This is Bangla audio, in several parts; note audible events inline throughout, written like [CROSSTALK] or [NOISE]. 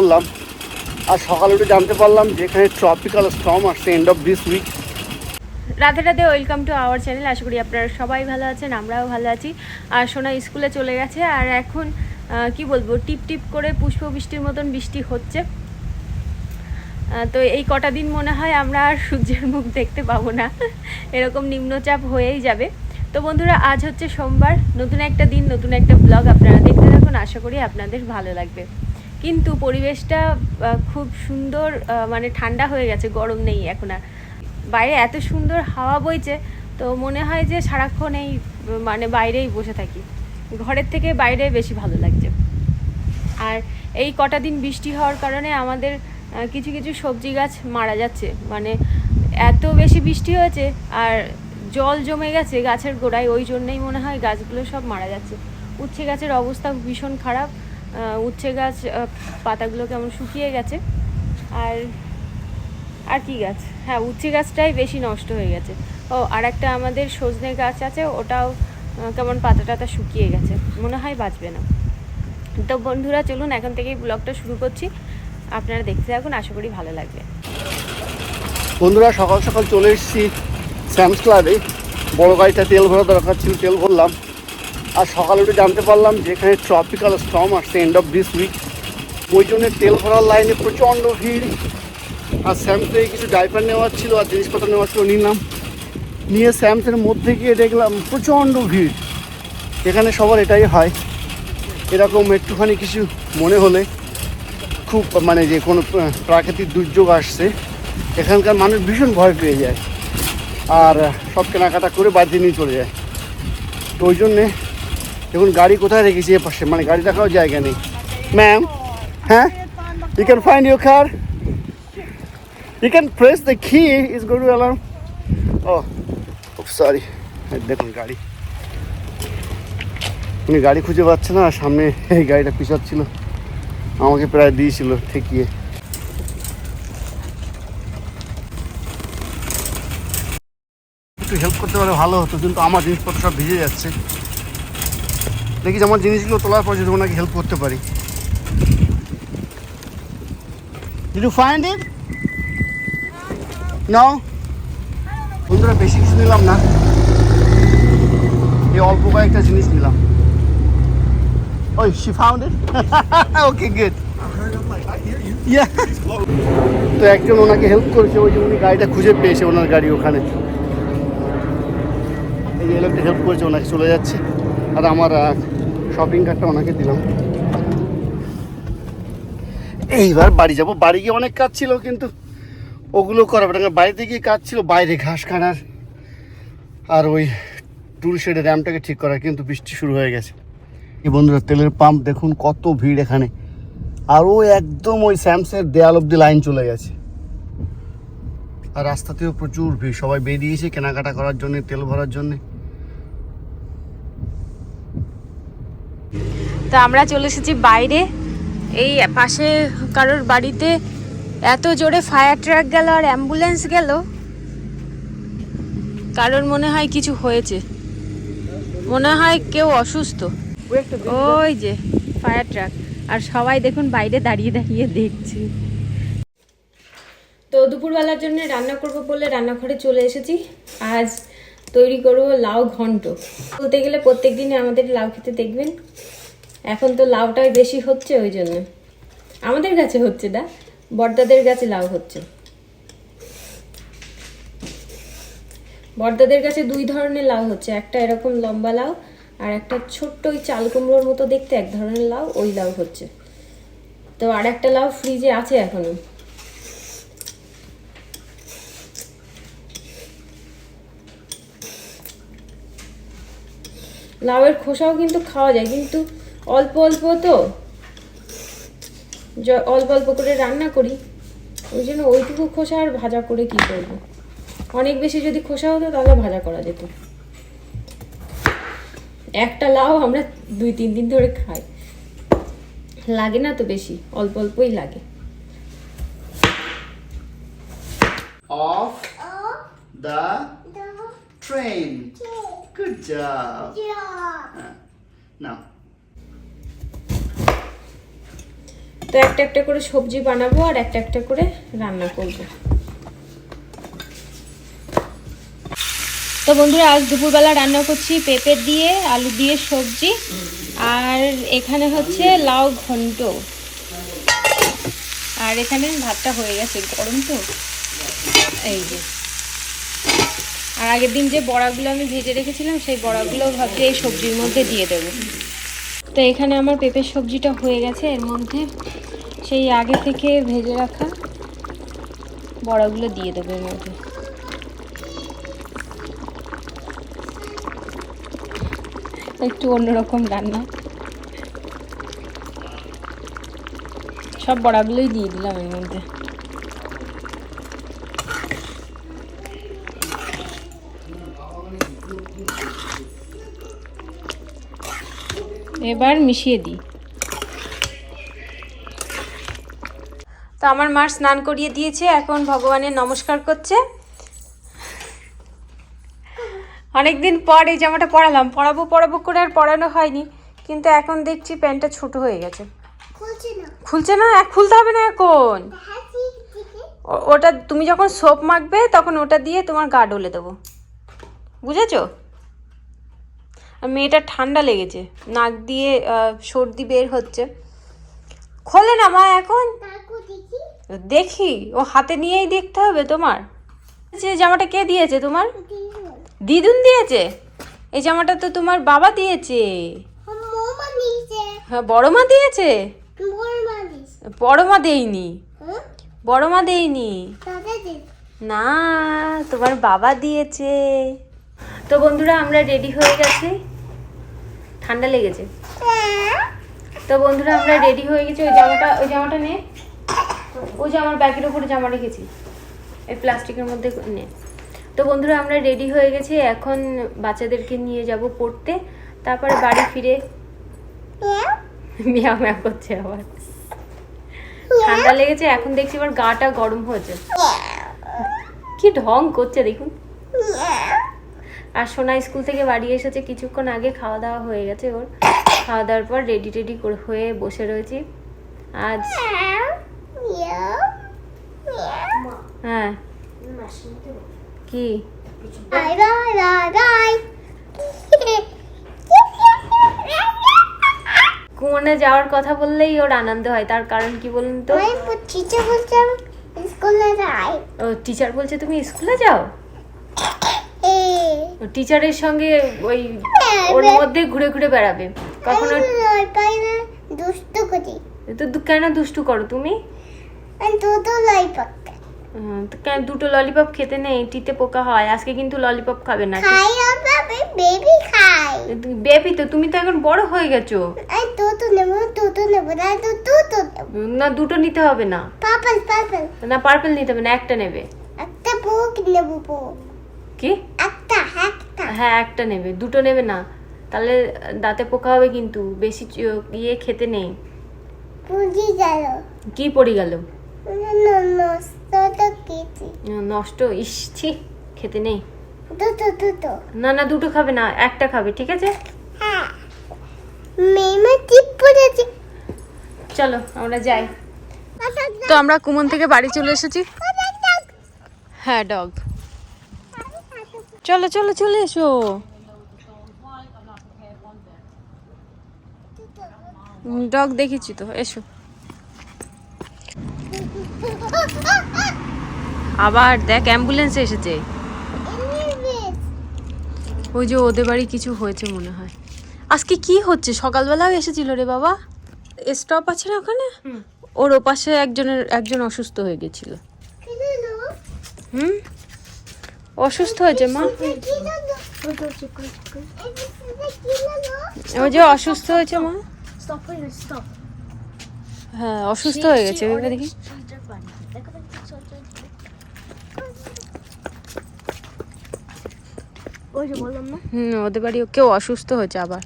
করলাম। আর সকালে উঠে জানতে পারলাম যে এখানে ট্রপিক্যাল স্টর্ম আসছে end of this week Radhe Radhe welcome to our channel আশা করি আপনারা সবাই ভালো আছেন, আমরাও ভালো আছি। আর সোনা স্কুলে চলে গেছে, আর এখন কি বলব, টিপ টিপ করে পুষ্প বৃষ্টির মতন বৃষ্টি হচ্ছে। তো এই কটা দিন মনে হয় আমরা আর সূর্যের মুখ দেখতে পাবো না। এরকম নিম্নচাপ হয়েই যাবে। তো বন্ধুরা, আজ হচ্ছে সোমবার। নতুন একটা দিন, নতুন একটা ব্লগ আপনারা দেখতে থাকুন। আশা করি আপনাদের ভালো লাগবে। কিন্তু পরিবেশটা খুব সুন্দর মানে ঠান্ডা হয়ে গেছে, গরম নেই এখন আর। বাইরে এত সুন্দর হাওয়া বইছে, তো মনে হয় যে সারাক্ষণ এই মানে বাইরেই বসে থাকি। ঘরের থেকে বাইরে বেশি ভালো লাগছে। আর এই কটা দিন বৃষ্টি হওয়ার কারণে আমাদের কিছু কিছু সবজি গাছ মারা যাচ্ছে। মানে এত বেশি বৃষ্টি হয়েছে আর জল জমে গেছে গাছের গোড়ায়, ওই জন্যই মনে হয় গাছগুলো সব মারা যাচ্ছে। উচ্ছে গাছের অবস্থা ভীষণ খারাপ। উচ্ছে গাছ পাতাগুলো কেমন শুকিয়ে গেছে। আর আর কি গাছ? হ্যাঁ উচ্ছে গাছটাই বেশি নষ্ট হয়ে গেছে। ও আর একটা আমাদের সজনে গাছ আছে, ওটাও কেমন পাতা টাতা শুকিয়ে গেছে। মনে হয় বাঁচবে না। তো বন্ধুরা, চলুন এখন থেকেই ব্লগটা শুরু করছি। আপনারা দেখতে থাকুন, আশা করি ভালো লাগবে। বন্ধুরা, সকাল সকাল চলে এসেছি স্যামস ক্লাবে। বড় গাড়িটা তেল ভরা দরকার ছিল, তেল ভরলাম। আর সকালে উঠে জানতে পারলাম যে এখানে ট্রপিক্যাল স্টর্ম আসছে এন্ড অফ দিস উইক ওই জন্য তেল ভরার লাইনে প্রচণ্ড ভিড়। আর স্যামস থেকে কিছু ডাইপার নেওয়ার ছিল আর জিনিসপত্র নেওয়ার ছিল নিলাম। নিয়ে স্যামসের মধ্যে গিয়ে দেখলাম প্রচণ্ড ভিড়। এখানে সবার এটাই হয়। এরকম একটুখানি কিছু মনে হলে খুব মানে যে কোনো প্রাকৃতিক দুর্যোগ আসছে, এখানকার মানুষ ভীষণ ভয় পেয়ে যায়। আর সব কেনাকাটা করে বাড়িতে নিয়ে চলে যায়। তো ওই জন্যে দেখুন, গাড়ি কোথায় রেখেছি এ পাশে? মানে গাড়ি রাখাও জায়গা নেই। ম্যাম হ্যাঁ? You can find your car you can press the key is go to alarm oh sorry দেখুন, গাড়ি। উনি গাড়ি খুঁজে পাচ্ছে না, সামনে এই গাড়িটা পিছাচ্ছিল। আমাকে প্রায় দিয়েছিল, ঠেকিয়ে। একটু হেল্প করতে পারলে ভালো হতো, কিন্তু আমার জিনিসপত্র সব ভিজে যাচ্ছে। দেখি আমার জিনিসগুলো তোলার পর যদি ওনাকে হেল্প করতে পারি? বন্ধুরা বেশি কিছু নিলাম না। এই অল্প কয়েকটা জিনিস নিলাম। ওই found it? [LAUGHS] okay, good. তো একজন ওনাকে হেল্প করেছে ওই যে উনি গাড়িটা খুঁজে পেয়েছে ওনার গাড়ি ওখানে। এই যে হেল্প করেছে ওনাকে চলে যাচ্ছে। আর আমার শপিং কার্ডটা ওনাকে দিলাম। এইবার বাড়ি যাব। বাড়ি গিয়ে অনেক কাজ ছিল, কিন্তু ওগুলো করাবে না। বাড়িতে গিয়ে কাজ ছিল, বাইরে ঘাস কাটার আর ওই টুল শেডের র্যামটাকে ঠিক করা, কিন্তু বৃষ্টি শুরু হয়ে গেছে। এই বন্ধুরা, তেলের পাম্প দেখুন, কত ভিড় এখানে। আর ও একদম ওই স্যামসের দেয়াল অব্দি লাইন চলে গেছে। আর রাস্তাতেও প্রচুর ভিড়। সবাই বেরিয়েছে কেনাকাটা করার জন্য, তেল ভরার জন্য। তো আমরা চলে এসেছি বাইরে। এই পাশে কারোর বাড়িতে এত জোরে ফায়ার ট্রাক গেল আর অ্যাম্বুলেন্স গেল। কারোর মনে হয় কিছু হয়েছে। মনে হয় কেউ অসুস্থ। ওই যে ফায়ার ট্রাক। আর সবাই দেখুন বাইরে দাঁড়িয়ে দাঁড়িয়ে দেখছি। তো দুপুরবেলার জন্য রান্না করব বলে রান্নাঘরে চলে এসেছি। আজ তৈরি করব লাউ ঘন্ট। বলতে গেলে প্রত্যেক দিনে আমাদের লাউ খেতে দেখবেন। এখন তো লাউটাই বেশি হচ্ছে ওই জন্য। আমাদের গাছে হচ্ছে দা বড়দাদের গাছে লাউ হচ্ছে। বড়দাদের গাছে দুই ধরনের লাউ হচ্ছে, একটা এরকম লম্বা লাউ আর একটা ছোট্ট ওই চাল কুমড়োর মতো দেখতে এক ধরনের লাউ, ওই লাউ হচ্ছে। তো আর একটা লাউ ফ্রিজে আছে এখনও। লাউয়ের খোসাও কিন্তু খাওয়া যায়, কিন্তু অল্প অল্প তো। অল্প অল্প করে রান্না করি। ওই জন্য ওইটুকু খোসা আর ভাজা করে কি করব? অনেক বেশি যদি খোসা হতো তাহলে ভাজা করা যেত। একটা লাউ আমরা দুই তিন দিন ধরে খাই। লাগে না তো বেশি অল্প অল্পই লাগে। The train. Good job. Now, তো একটা একটা করে সবজি বানাবো আর একটা একটা করে রান্না করব। তো বন্ধুরা, আজ দুপুরবেলা রান্না করছি পেঁপে দিয়ে, আলু দিয়ে সবজি, আর এখানে হচ্ছে লাউ ঘন্ট। আর এখানে ভাতটা হয়ে গেছে, গরম তো। এই যে। আর আগের দিন যে বড়াগুলো আমি ভেজে রেখেছিলাম, সেই বড়াগুলো ভাবছি এই সবজির মধ্যে দিয়ে দেবো। তো এখানে আমার পেঁপের সবজিটা হয়ে গেছে, এর মধ্যে সেই আগে থেকে ভেজে রাখা বড়াগুলো দিয়ে দেবো এর মধ্যে। একটু অন্যরকম রান্না। সব বড়াগুলোই দিয়ে দিলাম এর মধ্যে। এবার মিশিয়ে দিই। তো আমার মার স্নান করিয়ে দিয়েছে এখন ভগবানের নমস্কার করছে। অনেকদিন পর এই জামাটা পরালাম পরাবো পরাবো করে আর পরানো হয়নি কিন্তু এখন দেখছি প্যান্টটা ছোট হয়ে গেছে। খুলছে না। এক খুলতে হবে না এখন? ও- ওটা তুমি যখন সোপ মাখবে তখন ওটা দিয়ে তোমার গা ডলে দেবো। বুঝেছ? আর মেয়েটার ঠান্ডা লেগেছে। নাক দিয়ে সর্দি বের হচ্ছে। খোলে না মা এখন। দেখি। ও হাতে নিয়েই দেখতে হবে তোমার। যে জামাটা কে দিয়েছে তোমার? দিদুন দিয়েছে? এই জামাটা তো তোমার বাবা দিয়েছে। হ্যাঁ বড় মা দিয়েছে? বড় মা দেয়নি। বড় মা দেয়নি। না তোমার বাবা দিয়েছে। তো বন্ধুরা আমরা রেডি হয়ে গেছি। ঠান্ডা লেগেছে। তো বন্ধুরা, আমরা রেডি হয়ে গেছি। ওই জামাটা ওই জামাটা নে। ওই যে আমার ব্যাগের উপরে জামা রেখেছি। এই প্লাস্টিকের মধ্যে নে। তো বন্ধুরা, আমরা রেডি হয়ে গেছি। এখন বাচ্চাদেরকে নিয়ে যাব পড়তে। তারপরে বাড়ি ফিরে মিয়া করছে আবার। ঠান্ডা লেগেছে, এখন দেখছি এবার গাটা গরম হয়েছে। কি ঢং করছে, দেখুন। আর সোনা স্কুল থেকে বাড়ি এসেছে কিছুক্ষণ আগে খাওয়া দাওয়া হয়ে গেছে ওর। খাওয়া দাওয়ার পর রেডি টেডি করে হয়ে বসে রয়েছি। আজ হ্যাঁ। কি. কুমনে যাওয়ার কথা বললেই ওর আনন্দ হয় তার কারণ কি বলুন তো? টিচার বলছেন স্কুলে যাই। ও টিচার বলছে তুমি স্কুলে যাও? টিচারের সঙ্গে ওই ওর মধ্যে ঘুরে ঘুরে বেড়াবে। কখনো আমি দুষ্ট করি। তো কেন দুষ্টু করো তুমি? আমি দুটো তো কেন দুটো ললিপপ খেতে নেই? টিতে পোকা হয়। আজকে কিন্তু ললিপপ খাবে না খাই আমরা বেবি খাই। বেবি তো তুমি তো এখন বড় হয়ে গেছো। আমি দুটো নেব দুটো নেব না দুটো না দুটো নিতে হবে না। Purple purple. না পার্পল নিতে হবে না একটা নেবে। একটা বুক নেব বুক কি? একটা হ্যাঁ একটা নেবে দুটো নেবে না। তাহলে দাঁতে পোকা হবে কিন্তু বেশি চ- ইয়ে খেতে নেই। কি পড়ে গেল? নষ্ট ইস ছি খেতে নেই। দুটো দুটো। না না দুটো খাবে না একটা খাবে ঠিক আছে? হ্যাঁ। মেমে টিপ পড়েছে চলো আমরা যাই। তো আমরা কুমন থেকে বাড়ি চলে এসেছি। হ্যাঁ ডগ। চলো চলো চলে এসো। ডগ দেখেছি তো এসো। আবার দেখ অ্যাম্বুলেন্স এসেছে। ওই যে ওদের বাড়ি কিছু হয়েছে মনে হয়। আজকে কি হচ্ছে? সকালবেলাও এসেছিল রে বাবা। স্টপ আছে না ওখানে? ওর ওপাশে একজনের একজন অসুস্থ হয়ে গেছিল। হুম? অসুস্থ হয়েছে মা? ওই যে অসুস্থ হয়েছে মা. হ্যাঁ অসুস্থ হয়ে গেছে দেখি হুম ওদের বাড়ি কেউ অসুস্থ হয়েছে আবার।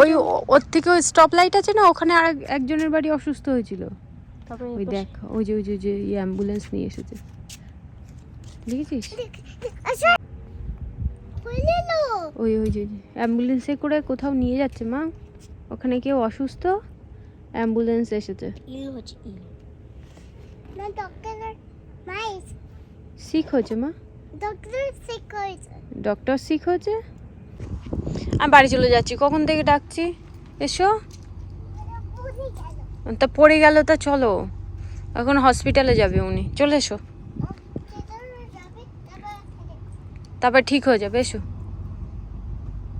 ওই ওর থেকে ওই স্টপ লাইট আছে না ওখানে আর একজনের বাড়ি অসুস্থ হয়েছিল। ওই দেখ ওই যে ওই যে ওই যে অ্যাম্বুলেন্স নিয়ে এসেছে। দেখেছিস? আচ্ছা। ওই ওই যে অ্যাম্বুলেন্সে করে কোথাও নিয়ে যাচ্ছে মা। ওখানে কেউ অসুস্থ? অ্যাম্বুলেন্স এসেছে। সিক হয়েছে মা? ডক্টর সিক হয়েছে। আমি বাড়ি চলে যাচ্ছি। কখন থেকে ডাকছি? এসো। তা পড়ে গেল তা চলো। এখন হসপিটালে যাবে উনি। চলে এসো সেটা যাবে তারপর তারপর ঠিক হয়ে যাবে, এসো।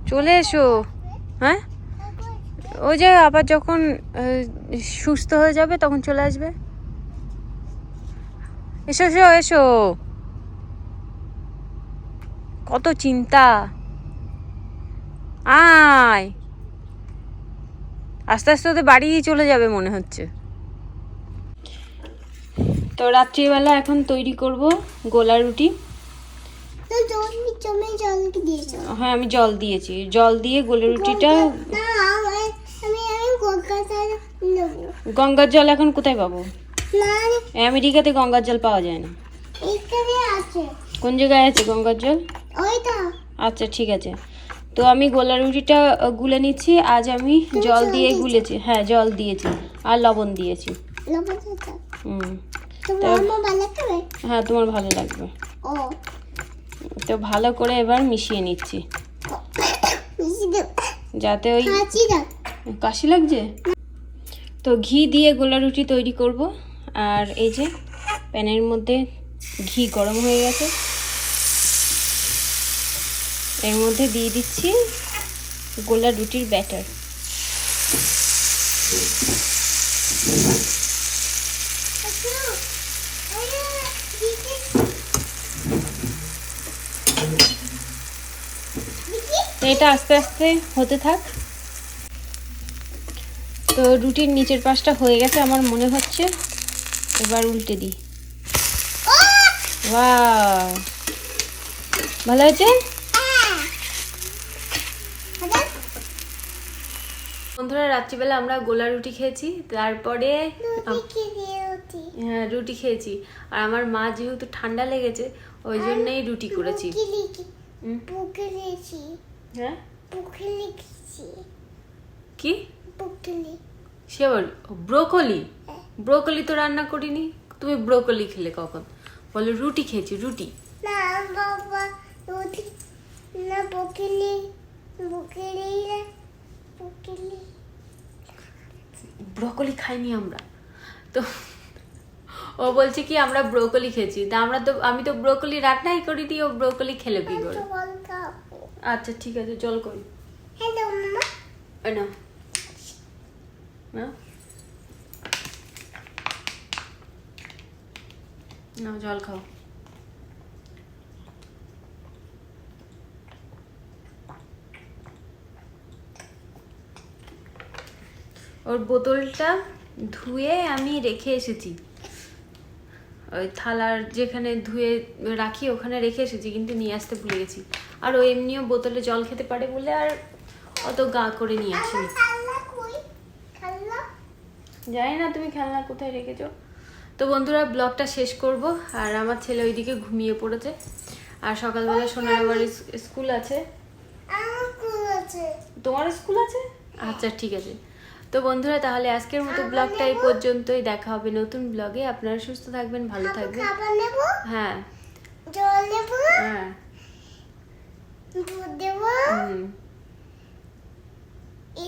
চলে এসো হ্যাঁ? ওই যে আবার যখন সুস্থ হয়ে যাবে, তখন চলে আসবে। এসো এসো এসো। কত চিন্তা। আয়। আস্তে আস্তে ওদের বাড়ি চলে যাবে মনে হচ্ছে। তো রাত্রিবেলা এখন তৈরি করব গোলা রুটি তো জল জমে জল কি দিয়েছ হ্যাঁ আমি জল দিয়েছি। জল দিয়ে গোলা রুটিটা গঙ্গার জল এখন কোথায় পাবো? আমেরিকাতে গঙ্গার জল পাওয়া যায় না। কোন জায়গায় আছে গঙ্গার জল? আচ্ছা ঠিক আছে। তো আমি গোলা রুটিটা গুলে নিচ্ছি। আজ আমি জল দিয়ে গুলেছি। হ্যাঁ জল দিয়েছি। আর লবণ দিয়েছি। হুম। হ্যাঁ তোমার ভালো লাগবে। ও। তো ভালো করে এবার মিশিয়ে নিচ্ছি। যাতে ওই কাশি লাগছে? তো ঘি দিয়ে গোলা রুটি তৈরি করব। আর এই যে প্যানের মধ্যে ঘি গরম হয়ে গেছে। এর মধ্যে দিয়ে দিচ্ছি গোলা রুটির ব্যাটার। তো এটা আস্তে আস্তে হতে থাক। তো রুটির নিচের পাশটা হয়ে গেছে আমার মনে হচ্ছে। এবার উল্টে দিই। ভালো হয়েছে? বন্ধুরা রাত্রিবেলা আমরা গোলা রুটি খেয়েছি তারপরে হ্যাঁ রুটি খেয়েছি। আর আমার মা যেহেতু ঠান্ডা লেগেছে ওই জন্যই রুটি করেছি। হ্যাঁ? বুকে লিখছি কি সে আবার ব্রোকলি ব্রোকলি তো রান্না করিনি। তুমি ব্রোকলি খেলে কখন? বলো রুটি খেয়েছি রুটি। না বাবা রুটি না বুকলি ব্রোকলি খাইনি আমরা। তো ও বলছে কি আমরা ব্রোকলি খেয়েছি। তা আমরা তো আমি তো ব্রোকলি রান্নাই করিনি ও ব্রোকলি খেলে কি করে? আচ্ছা ঠিক আছে জল করি। হ্যালো মামা। নাও। নাও জল খাও। ওর বোতলটা ধুয়ে আমি রেখে এসেছি। ওই থালার যেখানে ধুয়ে রাখি ওখানে রেখে এসেছি কিন্তু নিয়ে আসতে ভুলে গেছি। আর ও এমনিও বোতলে জল খেতে পারে বলে আর অত গা করে নিয়ে আসিনি খাল্লা জানি না তুমি খেলনা কোথায় রেখেছো। তো বন্ধুরা ব্লগটা শেষ করব। আর আমার ছেলে ওইদিকে ঘুমিয়ে পড়েছে। আর সকালবেলা সোনার আবার স্কুল আছে। তোমার স্কুল আছে। আচ্ছা ঠিক আছে। তো বন্ধুরা তাহলে আজকের মতো ব্লগটা এই পর্যন্তই। দেখা হবে নতুন ব্লগে। আপনারা সুস্থ থাকবেন ভালো থাকবেন। হ্যাঁ। হ্যাঁ।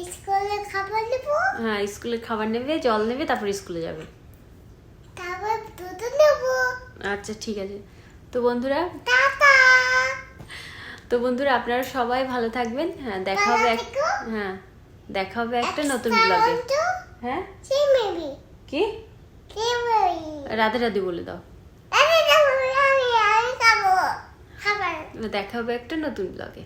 স্কুলে খাবার নেব? হ্যাঁ স্কুলের খাবার নেবে জল নেবে তারপর স্কুলে যাবে। তারপর দুধ নেব। আচ্ছা ঠিক আছে। তো বন্ধুরা তো বন্ধুরা আপনারা সবাই ভালো থাকবেন। হ্যাঁ দেখা হবে এক হ্যাঁ দেখা হবে একটা নতুন ব্লগে হ্যাঁ? কি? রাধে রাধে বলে দাও আরে আমি আমি আমি খাব খাবার দেখা হবে একটা নতুন ব্লগে